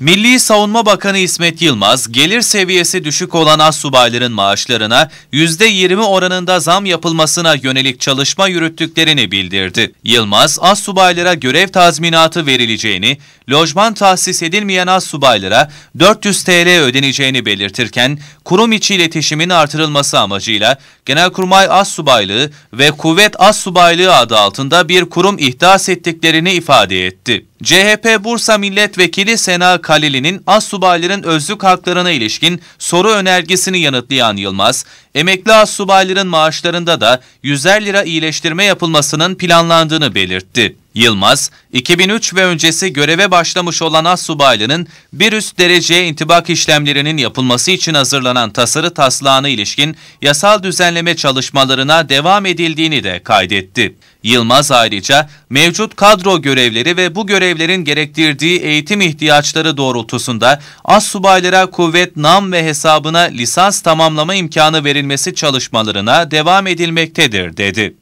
Milli Savunma Bakanı İsmet Yılmaz, gelir seviyesi düşük olan assubayların maaşlarına %20 oranında zam yapılmasına yönelik çalışma yürüttüklerini bildirdi. Yılmaz, assubaylara görev tazminatı verileceğini, lojman tahsis edilmeyen assubaylara 400 TL ödeneceğini belirtirken, kurum içi iletişimin artırılması amacıyla Genelkurmay Assubaylığı ve Kuvvet Assubaylığı adı altında bir kurum ihdas ettiklerini ifade etti. CHP Bursa Milletvekili Sena Kalili'nin assubayların özlük haklarına ilişkin soru önergesini yanıtlayan Yılmaz, emekli assubayların maaşlarında da 100'er lira iyileştirme yapılmasının planlandığını belirtti. Yılmaz, 2003 ve öncesi göreve başlamış olan assubaylının bir üst dereceye intibak işlemlerinin yapılması için hazırlanan tasarı taslağına ilişkin yasal düzenleme çalışmalarına devam edildiğini de kaydetti. Yılmaz ayrıca mevcut kadro görevleri ve bu görevlerin gerektirdiği eğitim ihtiyaçları doğrultusunda assubaylara kuvvet nam ve hesabına lisans tamamlama imkanı verilmesi çalışmalarına devam edilmektedir dedi.